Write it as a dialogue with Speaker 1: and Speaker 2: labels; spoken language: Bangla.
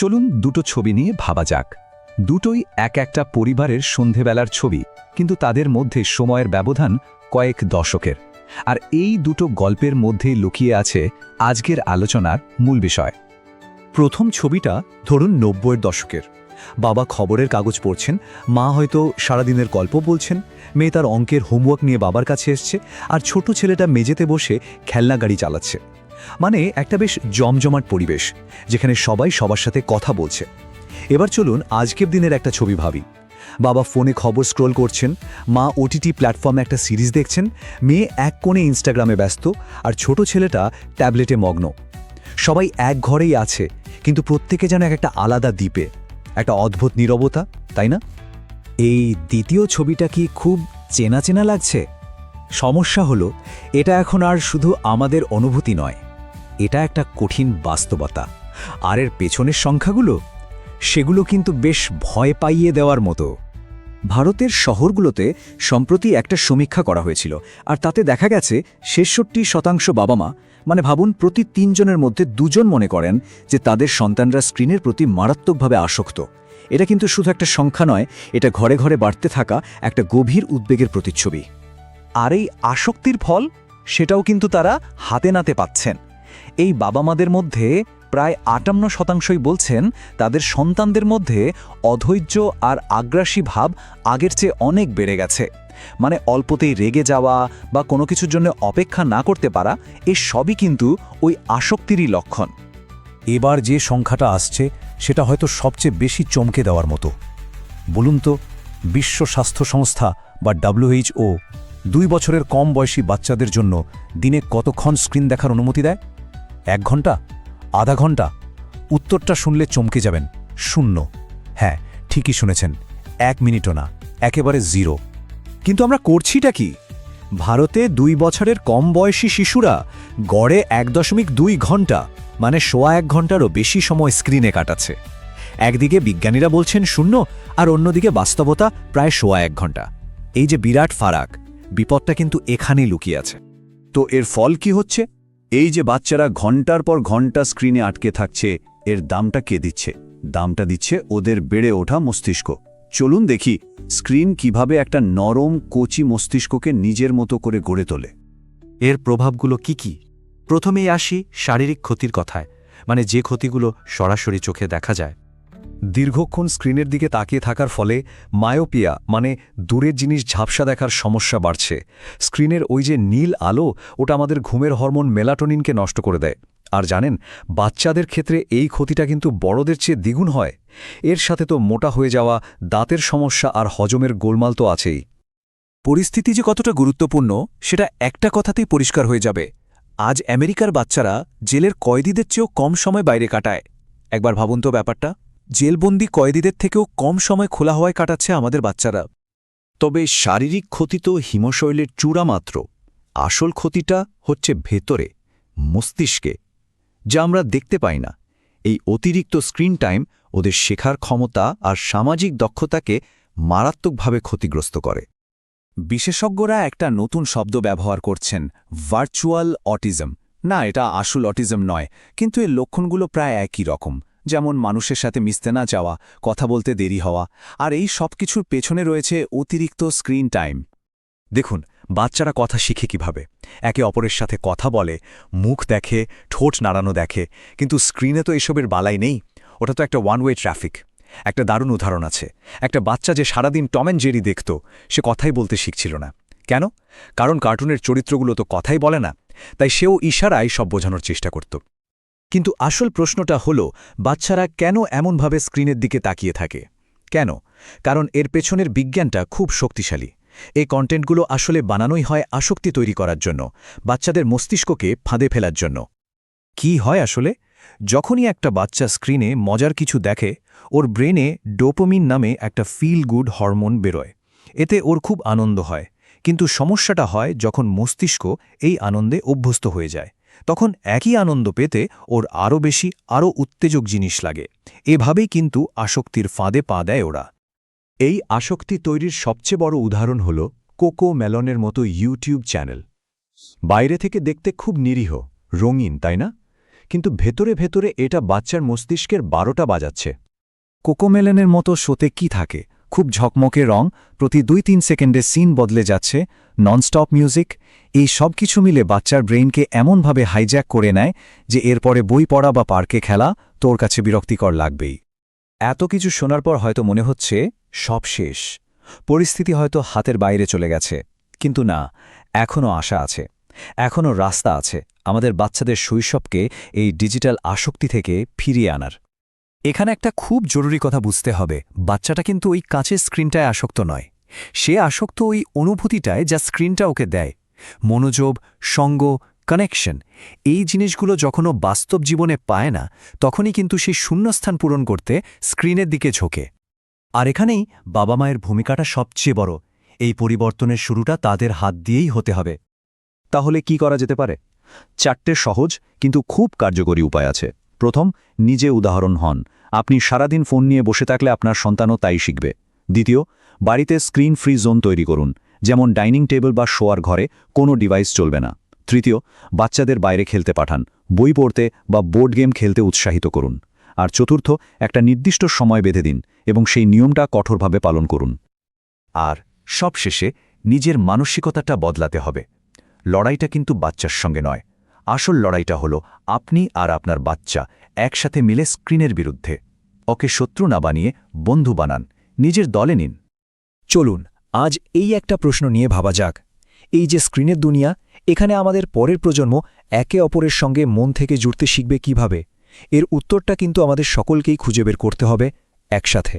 Speaker 1: চলুন দুটো ছবি নিয়ে ভাবা যাক। দুটোই এক একটা পরিবারের সন্ধেবেলার ছবি, কিন্তু তাদের মধ্যে সময়ের ব্যবধান কয়েক দশকের। আর এই দুটো গল্পের মধ্যেই লুকিয়ে আছে আজকের আলোচনার মূল বিষয়।
Speaker 2: প্রথম ছবিটা ধরুন নব্বইয়ের দশকের। বাবা খবরের কাগজ পড়ছেন, মা হয়তো সারাদিনের গল্প বলছেন, মেয়ে তার অঙ্কের হোমওয়ার্ক নিয়ে বাবার কাছে এসছে, আর ছোট ছেলেটা মেঝেতে বসে খেলনা গাড়ি চালাচ্ছে। মানে একটা বেশ জমজমাট পরিবেশ, যেখানে সবাই সবার সাথে কথা বলছে। এবার চলুন আজকের দিনের একটা ছবি ভাবি। বাবা ফোনে খবর স্ক্রোল করছেন, মা ওটিটি প্ল্যাটফর্মে একটা সিরিজ দেখছেন, মেয়ে এক কোণে ইনস্টাগ্রামে ব্যস্ত, আর ছোট ছেলেটা ট্যাবলেটে মগ্ন। সবাই এক ঘরেই আছে, কিন্তু প্রত্যেকে যেন এক একটা আলাদা দ্বীপে, একটা অদ্ভুত নীরবতা, তাই না?
Speaker 3: এই দ্বিতীয় ছবিটা কি খুব চেনা চেনা লাগছে? সমস্যা হলো, এটা এখন আর শুধু আমাদের অনুভূতি নয়। এটা একটা কঠিন বাস্তবতা। আর এর পেছনের সংখ্যাগুলো? সেগুলো কিন্তু বেশ ভয় পাইয়ে দেওয়ার মতো। ভারতের শহরগুলোতে সম্প্রতি একটা সমীক্ষা করা হয়েছিল, আর তাতে দেখা গেছে ছেষট্টি শতাংশ বাবা মা মানে ভাবুন প্রতি তিনজনের মধ্যে দুজন মনে করেন যে তাদের সন্তানরা স্ক্রিনের প্রতি মারাত্মকভাবে আসক্ত। এটা কিন্তু শুধু একটা সংখ্যা নয়, এটা ঘরে ঘরে বাড়তে থাকা একটা গভীর উদ্বেগের প্রতিচ্ছবি।
Speaker 2: আর এই আসক্তির ফল? সেটাও কিন্তু তারা হাতে নাতে পাচ্ছেন। এই বাবা মাদের মধ্যে প্রায় আটান্ন শতাংশই বলছেন তাদের সন্তানদের মধ্যে অধৈর্য আর আগ্রাসী ভাব আগের চেয়ে অনেক বেড়ে গেছে। মানে অল্পতেই রেগে যাওয়া বা কোনো কিছুর জন্য অপেক্ষা না করতে পারা, এ সবই কিন্তু ওই আসক্তিরই লক্ষণ।
Speaker 4: এবার যে সংখ্যাটা আসছে, সেটা হয়তো সবচেয়ে বেশি চমকে দেওয়ার মতো। বলুন তো, বিশ্ব স্বাস্থ্য সংস্থা বা ডাব্লিউএইচও দুই বছরের কম বয়সী বাচ্চাদের জন্য দিনে কতক্ষণ স্ক্রিন দেখার অনুমতি দেয়? এক ঘণ্টা, আধা ঘণ্টা? উত্তরটা শুনলে চমকে যাবেন। শূন্য। হ্যাঁ ঠিকই শুনেছেন। এক মিনিটও না, একেবারে জিরো।
Speaker 2: কিন্তু আমরা করছিটা কি? ভারতে দুই বছরের কম বয়সী শিশুরা গড়ে এক দশমিক দুই ঘণ্টা মানে সোয়া এক ঘন্টারও বেশি সময় স্ক্রিনে কাটাচ্ছে। একদিকে বিজ্ঞানীরা বলছেন শূন্য, আর অন্যদিকে বাস্তবতা প্রায় সোয়া এক ঘণ্টা। এই যে বিরাট ফারাক, বিপদটা কিন্তু এখানেই লুকিয়ে আছে।
Speaker 5: তো এর ফল কি হচ্ছে? এই যে বাচ্চারা ঘণ্টার পর ঘণ্টা স্ক্রিনে আটকে থাকছে, এর দামটা কে দিচ্ছে? দামটা দিচ্ছে ওদের বেড়ে ওঠা মস্তিষ্ক। চলুন দেখি স্ক্রিন কীভাবে একটা নরম, কোচি মস্তিষ্ককে নিজের মতো করে গড়ে তোলে।
Speaker 2: এর প্রভাবগুলো কি কি? প্রথমেই আসি শারীরিক ক্ষতির কথায় মানে যে ক্ষতিগুলো সরাসরি চোখে দেখা যায়।
Speaker 4: দীর্ঘক্ষণ স্ক্রিনের দিকে তাকিয়ে থাকার ফলে মায়োপিয়া মানে দূরের জিনিস ঝাপসা দেখার সমস্যা বাড়ছে। স্ক্রিনের ওই যে নীল আলো, ওটা আমাদের ঘুমের হরমোন মেলাটোনিনকে নষ্ট করে দেয়। আর জানেন, বাচ্চাদের ক্ষেত্রে এই ক্ষতিটা কিন্তু বড়দের চেয়ে দ্বিগুণ হয়। এর সাথে তো মোটা হয়ে যাওয়া, দাঁতের সমস্যা আর হজমের গোলমাল তো আছেই।
Speaker 3: পরিস্থিতি যে কতটা গুরুত্বপূর্ণ, সেটা একটা কথাতেই পরিষ্কার হয়ে যাবে। আজ আমেরিকার বাচ্চারা জেলের কয়েদিদের চেয়েও কম সময় বাইরে কাটায়। একবার ভাবুন তো ব্যাপারটা। জেলবন্দি কয়েদিদের থেকেও কম সময় খোলা হওয়ায় কাটাচ্ছে আমাদের বাচ্চারা।
Speaker 5: তবে শারীরিক ক্ষতি তো হিমশৈলের চূড়া মাত্র। আসল ক্ষতিটা হচ্ছে ভেতরে, মস্তিষ্কে, যা আমরা দেখতে পাই না। এই অতিরিক্ত স্ক্রিন টাইম ওদের শেখার ক্ষমতা আর সামাজিক দক্ষতাকে মারাত্মকভাবে ক্ষতিগ্রস্ত করে।
Speaker 3: বিশেষজ্ঞরা একটা নতুন শব্দ ব্যবহার করছেন, ভার্চুয়াল অটিজম। না, এটা আসল অটিজম নয়, কিন্তু এর লক্ষণগুলো প্রায় একই রকম। যেমন মানুষের সাথে মিশতে না যাওয়া, কথা বলতে দেরি হওয়া, আর এই সব কিছুর পেছনে রয়েছে অতিরিক্ত স্ক্রিন টাইম।
Speaker 2: দেখুন, বাচ্চারা কথা শিখে কীভাবে? একে অপরের সাথে কথা বলে, মুখ দেখে, ঠোঁট নাড়ানো দেখে, কিন্তু স্ক্রিনে তো এসবের বালাই নেই। ওটা তো একটা ওয়ান ওয়ে ট্রাফিক একটা দারুণ উদাহরণ আছে। একটা বাচ্চা যে সারাদিন টম অ্যান্ড জেরি দেখত, সে কথাই বলতে শিখছিল না। কেন? কারণ কার্টুনের চরিত্রগুলো তো কথাই বলে না। তাই সেও ইশারায় সব বোঝানোর চেষ্টা করত। কিন্তু আসল প্রশ্নটা হল, বাচ্চারা কেন এমনভাবে স্ক্রিনের দিকে তাকিয়ে থাকে? কেন? কারণ এর পেছনের বিজ্ঞানটা খুব শক্তিশালী। এই কন্টেন্টগুলো আসলে বানানোই হয় আসক্তি তৈরি করার জন্য, বাচ্চাদের মস্তিষ্ককে ফাঁদে ফেলার জন্য। কি হয় আসলে? যখনই একটা বাচ্চা স্ক্রিনে মজার কিছু দেখে, ওর ব্রেনে ডোপোমিন নামে একটা ফিল গুড হরমোন বেরোয়। এতে ওর খুব আনন্দ হয়। কিন্তু সমস্যাটা হয় যখন মস্তিষ্ক এই আনন্দে অভ্যস্ত হয়ে যায়। তখন একই আনন্দ পেতে ওর আরও বেশি আরও উত্তেজক জিনিস লাগে। এভাবেই কিন্তু আসক্তির ফাঁদে পা দেয় ওরা।
Speaker 5: এই আসক্তি তৈরির সবচেয়ে বড় উদাহরণ হল কোকো মেলনের মতো ইউটিউব চ্যানেল। বাইরে থেকে দেখতে খুব নিরীহ, রঙিন, তাই না? কিন্তু ভেতরে ভেতরে এটা বাচ্চার মস্তিষ্কের বারোটা বাজাচ্ছে।
Speaker 3: কোকোমেলেনের মতো শোতে কি থাকে? খুব ঝকমকে রং, প্রতি দুই তিন সেকেন্ডে সিন বদলে যাচ্ছে ননস্টপ মিউজিক এই সব কিছু মিলে বাচ্চার ব্রেইনকে এমনভাবে হাইজ্যাক করে নেয় যে এরপরে বই পড়া বা পার্কে খেলা তোর কাছে বিরক্তিকর লাগবেই। এত কিছু শোনার পর হয়তো মনে হচ্ছে, সব শেষ। পরিস্থিতি হয়তো হাতের বাইরে চলে গেছে। কিন্তু না, এখনও আশা আছে। এখনও রাস্তা আছে আমাদের বাচ্চাদের শৈশবকে এই ডিজিটাল আসক্তি থেকে ফিরিয়ে আনার। এখানে একটা খুব জরুরি কথা বুঝতে হবে, বাচ্চাটা কিন্তু ওই কাঁচের স্ক্রিনটায় আসক্ত নয়। সে আসক্ত ওই অনুভূতিটায় যা স্ক্রিনটা ওকে দেয়। মনোযোগ, সঙ্গ কানেকশন এই জিনিসগুলো যখনও বাস্তব জীবনে পায় না, তখনই কিন্তু সেই শূন্যস্থান পূরণ করতে স্ক্রিনের দিকে ঝোঁকে।
Speaker 4: আর এখানেই বাবা মায়ের ভূমিকাটা সবচেয়ে বড়। এই পরিবর্তনের শুরুটা তাদের হাত দিয়েই হতে হবে।
Speaker 5: তাহলে কি করা যেতে পারে? চারটে সহজ কিন্তু খুব কার্যকরী উপায় আছে। প্রথম, নিজে উদাহরণ হন। আপনি সারাদিন ফোন নিয়ে বসে থাকলে আপনার সন্তানও তাই শিখবে। দ্বিতীয় বাড়িতে স্ক্রিন ফ্রি জোন তৈরি করুন, যেমন ডাইনিং টেবিল বা শোয়ার ঘরে কোনো ডিভাইস চলবে না। তৃতীয়, বাচ্চাদের বাইরে খেলতে পাঠান, বই পড়তে বা বোর্ড গেম খেলতে উৎসাহিত করুন। আর চতুর্থ, একটা নির্দিষ্ট সময় বেঁধে দিন এবং সেই নিয়মটা কঠোরভাবে পালন করুন। আর সবশেষে, নিজের মানসিকতাটা বদলাতে হবে। লড়াইটা কিন্তু বাচ্চার সঙ্গে নয়। আসল লড়াইটা হলো আপনি আর আপনার বাচ্চা একসাথে মিলে স্ক্রিনের বিরুদ্ধে। ওকে শত্রু না বানিয়ে বন্ধু বানান, নিজের দলে নিন।
Speaker 3: চলুন, আজ এই একটা প্রশ্ন নিয়ে ভাবা যাক। এই যে স্ক্রিনের দুনিয়া, এখানে আমাদের পরের প্রজন্ম একে অপরের সঙ্গে মন থেকে জুড়তে শিখবে কীভাবে? এর উত্তরটা কিন্তু আমাদের সকলকেই খুঁজে বের করতে হবে একসাথে।